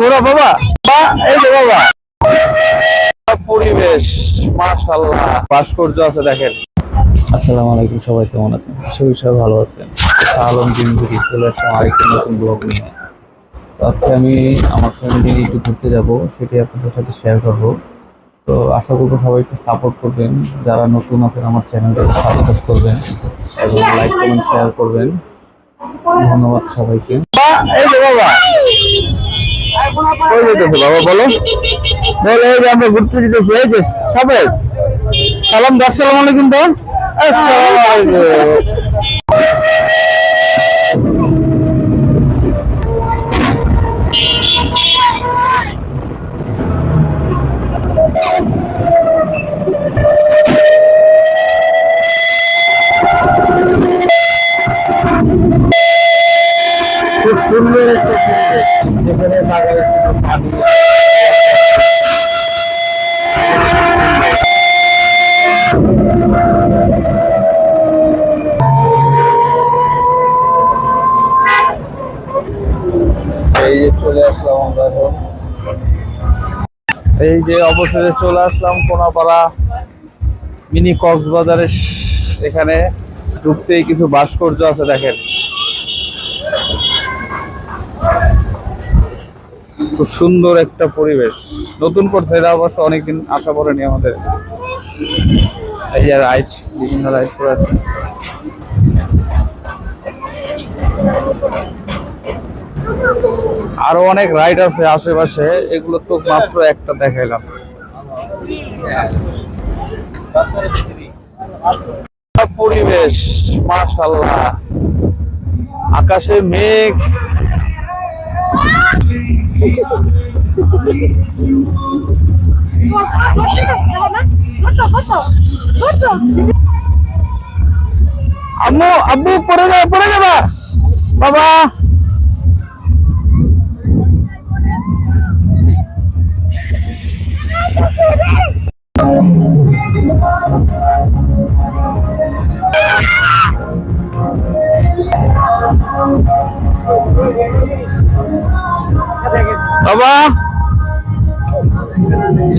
ঘোরা বাবা। এই যে বাবা। পরিবেশ মাশাল্লাহ ভাস্কর্য আছে দেখেন। আসসালামু আলাইকুম সবাই কেমন আছেন? করি সবাই ভালো আছেন। আলম জিন্দগি চলে আসলাম আরেকটা নতুন ব্লগ নিয়ে। তো আজকে আমি আমার ফ্যামিলি নিয়ে একটু ঘুরতে যাব সেটি আপনাদের সাথে শেয়ার করব। তো আশা করব সবাই একটু সাপোর্ট করবেন। যারা নতুন আছেন আমার চ্যানেলটাকে সাবস্ক্রাইব করবেন এবং লাইক কমেন্ট শেয়ার করবেন। ধন্যবাদ সবাইকে। এই যে বাবা। কই যেতেছে বাবা, বলো। বলে, এই যে আমরা ঘুরতে যেতেছি, এই যে, সাবেক। সালাম দাস সালাম আলাইকুম তো আসসালামু আলাইকুম। খুব সুন্দর এই যে চলে আসলাম আমরা এখন। এই যে অবসরে চলে আসলাম কোনাপাড়া মিনি কক্সবাজারের এখানে ঢুকতেই কিছু ভাস্কর্য আছে দেখেন। খুব সুন্দর একটা পরিবেশ। নতুন করছে এটা অবশ্য অনেকদিন আশা করেনি আমাদের। এই যে রাইড বিভিন্ন রাইড করে আছে। আরও অনেক রাইড আছে আশেপাশে, এগুলো তো মাত্র একটা দেখাইলাম। পরিবেশ মাশাল্লাহ আকাশে মেঘ। আম্মু আব্বু পড়ে যাবে পড়ে যাবা বাবা বাবা।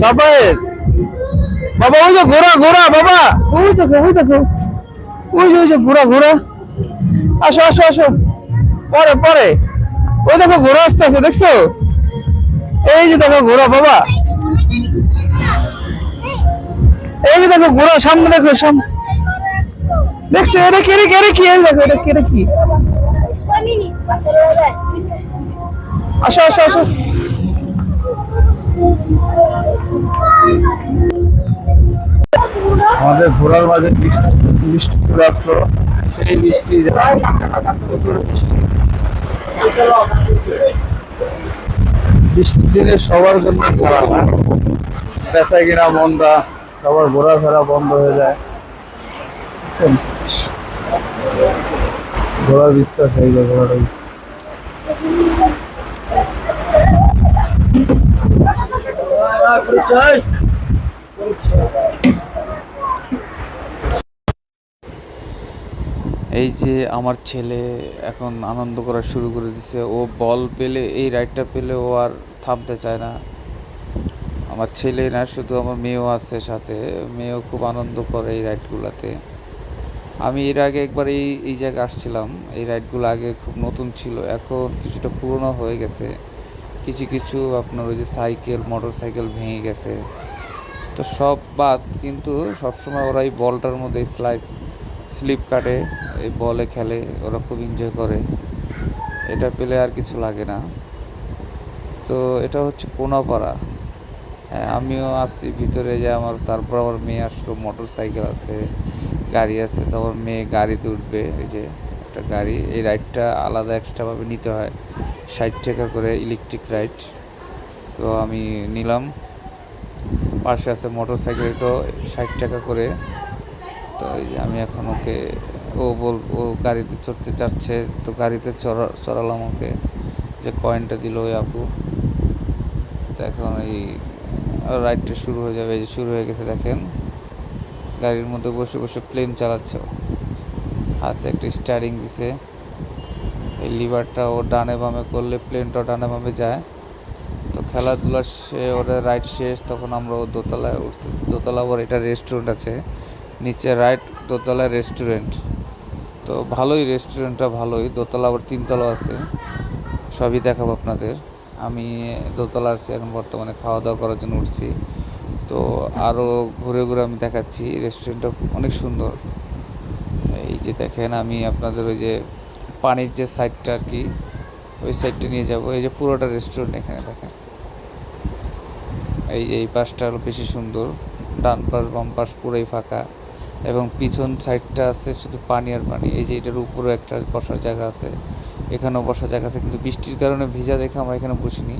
সাবেদ বাবা ওই যে ঘোড়া ঘোড়া বাবা। ওই দেখো ওই দেখো। ওই যে ওই যে ঘোড়া ঘোড়া। আসো আসো আসো। পরে পরে। ওই দেখো ঘোড়া আসতে আছে দেখছ? এই যে দেখো ঘোড়া বাবা। এই যে দেখো ঘোড়া সামনে দেখো সামনে দেখছ? এটা কেড়ে কেড়ে কি এই দেখো এটা কেড়ে কি? আসো আসো আসো। আমাদের ঘোরার মাঝে বৃষ্টি বৃষ্টি আসলো। সেই বৃষ্টি বৃষ্টি বৃষ্টির দিনে সবার জন্য খারাপ পেঁচা কিনা মন্দা, সবার ঘোরাফেরা বন্ধ হয়ে যায়? ঘোড়ার বিশ্বাস হয়ে যায় ঘোড়াটা এই যে আমার ছেলে এখন আনন্দ করা শুরু করে দিছে, ও বল পেলে, এই রাইডটা পেলে ও আর থামতে চায় না। আমার ছেলে না, শুধু আমার মেয়েও আছে সাথে, মেয়েও খুব আনন্দ করে এই রাইডগুলোতে আমি এর আগে একবার এই এই জায়গায় আসছিলাম, এই রাইডগুলো আগে খুব নতুন ছিল, এখন কিছুটা পুরনো হয়ে গেছে। কিছু কিছু আপনার ওই যে সাইকেল মোটর সাইকেল ভেঙে গেছে। তো সব বাদ কিন্তু সবসময় ওরা এই বলটার মধ্যে স্লাইড স্লিপ কাটে, এই বলে খেলে, ওরা খুব এনজয় করে। এটা পেলে আর কিছু লাগে না। তো এটা হচ্ছে কোনাপাড়া। হ্যাঁ আমিও আসছি ভিতরে যে আমার, তারপর আমার মেয়ে আসলো মোটর সাইকেল আছে, গাড়ি আছে, তো আমার মেয়ে গাড়িতে উঠবে, এই যে একটা গাড়ি, এই রাইডটা আলাদা এক্সট্রাভাবে নিতে হয়। ষাট টাকা করে ইলেকট্রিক রাইড তো আমি নিলাম। পাশে আছে মোটর সাইকেলটাও ষাট টাকা করে। তো আমি এখন ওকে, ও বল, ও গাড়িতে চড়তে চাচ্ছে, তো গাড়িতে চড়া, চড়ালাম ওকে যে কয়েনটা দিল ওই আপু। তো এখন এই রাইডটা শুরু হয়ে যাবে যে শুরু হয়ে গেছে দেখেন। গাড়ির মধ্যে বসে বসে প্লেন চালাচ্ছে হাতে একটা স্টারিং দিছে। লিভারটা ও ডানে বামে করলে প্লেনটা ডানে বামে যায়। তো খেলাধুলা সে ওরা রাইড শেষ, তখন আমরা ও দোতলায় উঠতেছি। দোতলা আবার এটা রেস্টুরেন্ট আছে। নিচে রাইট দোতলায় রেস্টুরেন্ট তো ভালোই রেস্টুরেন্টটা ভালোই। দোতলা আবার তিনতলা আছে। সবই দেখাবো আপনাদের। আমি দোতলা আসছি এখন বর্তমানে খাওয়া দাওয়া করার জন্য উঠছি। তো আরও ঘুরে ঘুরে আমি দেখাচ্ছি। রেস্টুরেন্টটা অনেক সুন্দর। এই যে দেখেন, আমি আপনাদের ওই যে পানির যে সাইডটা আর কি ওই সাইডটা নিয়ে যাব। এই যে পুরোটা রেস্টুরেন্ট এখানে দেখেন। এই যে এই পাশটা হলো বেশি সুন্দর। ডান পাশ, বাম পাশ পুরোই ফাঁকা। এবং পিছন সাইডটা আছে শুধু পানি আর পানি। এই যে এটার উপরে একটা বসার জায়গা আছে। এখানেও বসার জায়গা আছে। কিন্তু বৃষ্টির কারণে ভিজা দেখে আমরা এখানে বসিনি।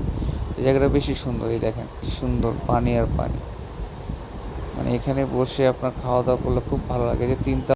এই জায়গাটা বেশি সুন্দর, এই দেখেন। সুন্দর পানি আর পানি। মানে এখানে বসে আপনার খাওয়া দাওয়া করলে খুব ভালো লাগে। যে তিনটা